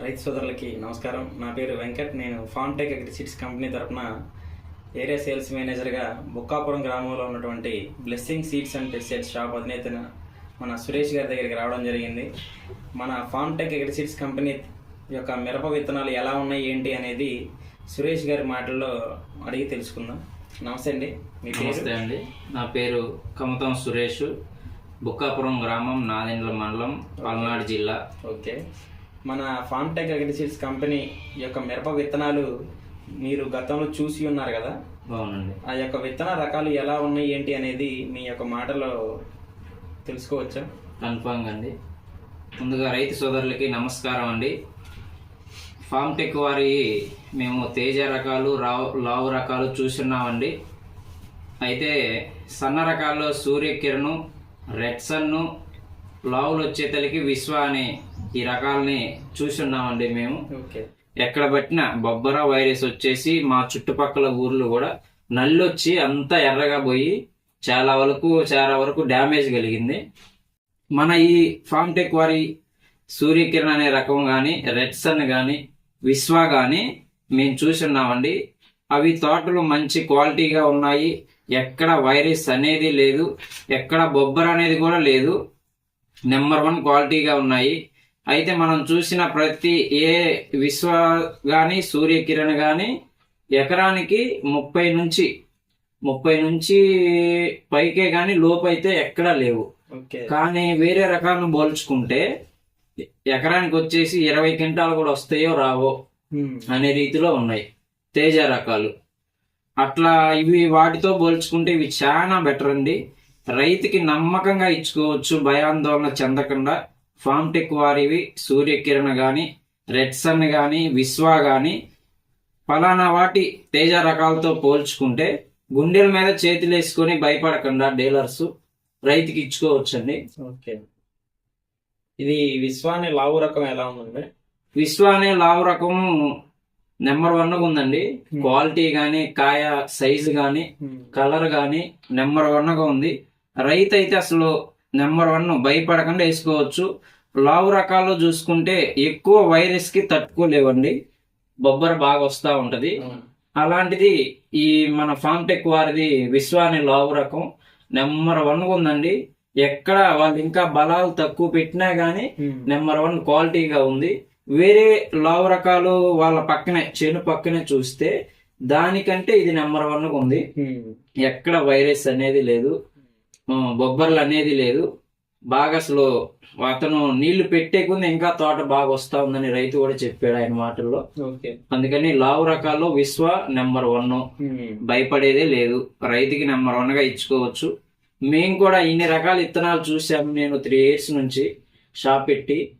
రైతు సోదరులకి నమస్కారం. నా పేరు వెంకట్. నేను ఫార్మ్ టెక్ అగ్రిసీడ్స్ కంపెనీ తరపున ఏరియా సేల్స్ మేనేజర్గా బొక్కాపురం గ్రామంలో ఉన్నటువంటి blessing seeds and pesticides shop అధినేతన మన సురేష్ గారి దగ్గరికి రావడం జరిగింది. మన ఫార్మ్ టెక్ అగ్రిసీడ్స్ కంపెనీ యొక్క మిరప విత్తనాలు ఎలా ఉన్నాయి ఏంటి అనేది సురేష్ గారి మాటల్లో అడిగి తెలుసుకుందాం. నమస్తే అండి. మీ నమస్తే అండి. నా పేరు కమతం సురేష్. బుక్కాపురం గ్రామం నాదెండ్ల మండలం పల్నాడు జిల్లా. ఓకే. మన ఫార్మ్ టెక్ అగ్రిసీడ్స్ కంపెనీ యొక్క మిరప విత్తనాలు మీరు గతంలో చూసి ఉన్నారు కదా? బాగునండి ఆ యొక్క విత్తన రకాలు ఎలా ఉన్నాయి ఏంటి అనేది మీ యొక్క మాటలో తెలుసుకోవచ్చా? కన్ఫామ్ అండి. ముందుగా రైతు సోదరులకి నమస్కారం అండి. ఫామ్ టెక్ వారి మేము తేజ రకాలు రావు లావు రకాలు చూస్తున్నామండి అయితే సన్న రకాల్లో సూర్యకిరణం రెడ్ సన్ను లావులు వచ్చేతలకి విశ్వ అనే ఈ రకాలని చూస్తున్నామండి మేము. ఓకే. ఎక్కడ పట్టినా బొబ్బర వైరస్ వచ్చేసి మా చుట్టుపక్కల ఊర్లు కూడా నల్లొచ్చి అంతా ఎర్రగా పోయి చాలా వరకు చాలా వరకు డ్యామేజ్ కలిగింది. మన ఈ ఫామ్ టెక్ వారి సూర్యకిరణ్ అనే రకం కానీ రెడ్ సన్ కానీ విశ్వ కానీ మేము చూస్తున్నామండి అవి తోటలు మంచి క్వాలిటీగా ఉన్నాయి. ఎక్కడ వైరస్ అనేది లేదు. ఎక్కడ బొబ్బర అనేది కూడా లేదు. నెంబర్ వన్ క్వాలిటీగా ఉన్నాయి. అయితే మనం చూసిన ప్రతి ఏ విశ్వ గాని సూర్యకిరణ్ గాని ఎకరానికి ముప్పై నుంచి ముప్పై నుంచి పైకే గాని లోపు అయితే ఎక్కడా లేవు. కానీ వేరే రకాలను పోల్చుకుంటే ఎకరానికి వచ్చేసి ఇరవై క్వింటాలు కూడా వస్తాయో రావో. అనే రీతిలో ఉన్నాయి. తేజ రకాలు. అట్లా ఇవి వాటితో పోల్చుకుంటే ఇవి చాలా బెటర్ అండి. రైతుకి నమ్మకంగా ఇచ్చుకోవచ్చు భయాందోళన చెందకుండా. ఫామ్ టెక్ వారివి సూర్యకిరణ్ గాని రెడ్ సన్ గాని విశ్వ గాని ఫలానా వాటి తేజ రకాలతో పోల్చుకుంటే గుండెల మీద చేతులు వేసుకొని భయపడకుండా డీలర్స్. రైతుకి ఇచ్చుకోవచ్చండి. ఓకే. ఇది విశ్వాని లావు రకం ఎలా ఉందండి? విశ్వ అనే లావు రకం నెంబర్ వన్ ఉందండి. క్వాలిటీ గాని కాయ సైజు గాని హ్మ్. కలర్ గాని నెంబర్ వన్గా ఉంది. రైతు అయితే అసలు నెంబర్ వన్ భయపడకుండా వేసుకోవచ్చు. లావు రకాల్లో చూసుకుంటే ఎక్కువ వైరస్కి తట్టుకోలేవండి. బొబ్బర బాగా వస్తా ఉంటది. అలాంటిది ఈ మన ఫామ్ టెక్ వారిది విశ్వ అనే లావు రకం. నెంబర్ వన్ ఉందండి. ఎక్కడ వాళ్ళు ఇంకా బలాలు తక్కువ పెట్టినా గానీ హ్మ్. నెంబర్ వన్ క్వాలిటీగా ఉంది. వేరే లావు రకాలు వాళ్ళ పక్కనే చేను పక్కనే చూస్తే దానికంటే ఇది నెంబర్ వన్ ఉంది. ఎక్కడ వైరస్ అనేది లేదు. బొబ్బర్లు అనేది లేదు. బాగా అసలు అతను నీళ్ళు పెట్టే కొంది ఇంకా తోట బాగా వస్తా ఉందని రైతు కూడా చెప్పాడు ఆయన మాటల్లో. అందుకని లావు రకాల్లో విశ్వ నెంబర్ వన్. భయపడేదే లేదు. రైతుకి నెంబర్ వన్గా ఇచ్చుకోవచ్చు. మేము కూడా ఇన్ని రకాల విత్తనాలు చూసాము నేను త్రీ ఇయర్స్ నుంచి షాప్ పెట్టి.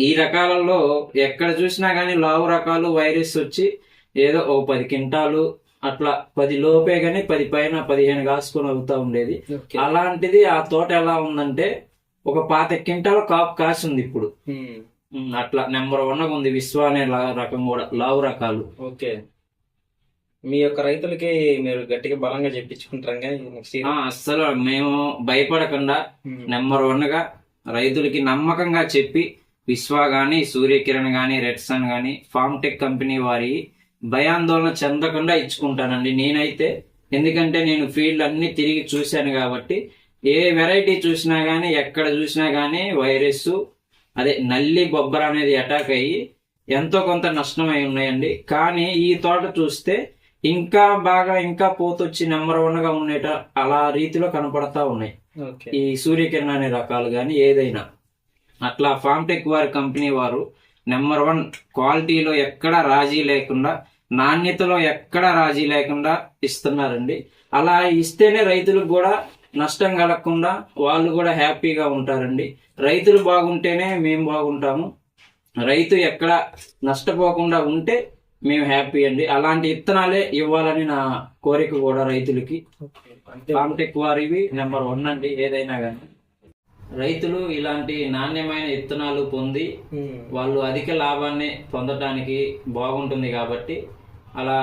ఈ రకాలలో ఎక్కడ చూసినా కానీ లావు రకాలు వైరస్ వచ్చి ఏదో ఓ పది క్వింటాలు అట్లా పది లోపే గానీ పది పైన పదిహేను కాసుకొని అవుతా ఉండేది. అలాంటిది ఆ తోట ఎలా ఉందంటే ఒక పాత క్వింటాలు కాపు కాసి ఉంది ఇప్పుడు అట్లా నెంబర్ వన్ ఉంది విశ్వ అనే రకం కూడా లావు రకాలు. ఓకే. మీ యొక్క రైతులకి మీరు గట్టిగా బలంగా ఆ, అస్సలు మేము భయపడకుండా నెంబర్ వన్గా రైతులకి నమ్మకంగా చెప్పి విశ్వ గాని సూర్యకిరణ్ గాని రెడ్ సన్ గాని ఫామ్ టెక్ కంపెనీ వారి భయాందోళన చెందకుండా ఇచ్చుకుంటానండి నేనైతే. ఎందుకంటే నేను ఫీల్డ్ అన్ని తిరిగి చూశాను కాబట్టి ఏ వెరైటీ చూసినా గానీ ఎక్కడ చూసినా గానీ వైరస్ అదే నల్లి బొబ్బర అనేది అటాక్ అయ్యి ఎంతో కొంత నష్టమై ఉన్నాయండి. కానీ ఈ తోట చూస్తే ఇంకా బాగా ఇంకా పోతొచ్చి నెంబర్ వన్గా ఉండేట అలా రీతిలో కనపడతా ఉన్నాయి. ఈ సూర్యకిరణ్ అనే రకాలు కానీ ఏదైనా. అట్లా ఫామ్ టెక్ వారి కంపెనీ వారు నెంబర్ వన్ క్వాలిటీలో ఎక్కడ రాజీ లేకుండా నాణ్యతలో ఎక్కడ రాజీ లేకుండా ఇస్తున్నారండి. అలా ఇస్తేనే రైతులకు కూడా నష్టం కలగకుండా వాళ్ళు కూడా హ్యాపీగా ఉంటారండి. రైతులు బాగుంటేనే మేము బాగుంటాము. రైతు ఎక్కడ నష్టపోకుండా ఉంటే మేము హ్యాపీ అండి. అలాంటి విత్తనాలే ఇవ్వాలని నా కోరిక కూడా రైతులకి. ఓకే. అంటే ఫామ్ టెక్ వారివి. నెంబర్ వన్ అండి ఏదైనా కానీ రైతులు ఇలాంటి నాణ్యమైన విత్తనాలు పొంది హ్మ్. వాళ్ళు అధిక లాభాన్ని పొందడానికి బాగుంటుంది కాబట్టి అలా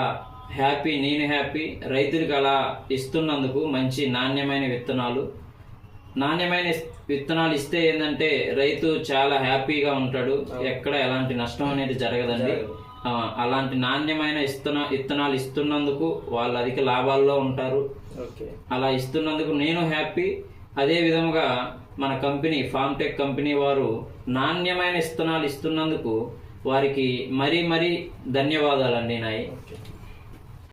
హ్యాపీ నేను హ్యాపీ రైతులకు అలా ఇస్తున్నందుకు మంచి నాణ్యమైన విత్తనాలు. నాణ్యమైన విత్తనాలు ఇస్తే ఏంటంటే రైతు చాలా హ్యాపీగా ఉంటాడు. ఎక్కడ ఎలాంటి నష్టం అనేది జరగదండి. అలాంటి నాణ్యమైన ఇస్తున్న విత్తనాలు ఇస్తున్నందుకు వాళ్ళు అధిక లాభాల్లో ఉంటారు. అలా ఇస్తున్నందుకు నేను హ్యాపీ. అదే విధముగా మన కంపెనీ ఫామ్ టెక్ కంపెనీ వారు నాణ్యమైన ఇత్తనాలు ఇస్తున్నందుకు వారికి మరీ మరీ ధన్యవాదాలండి నాయి.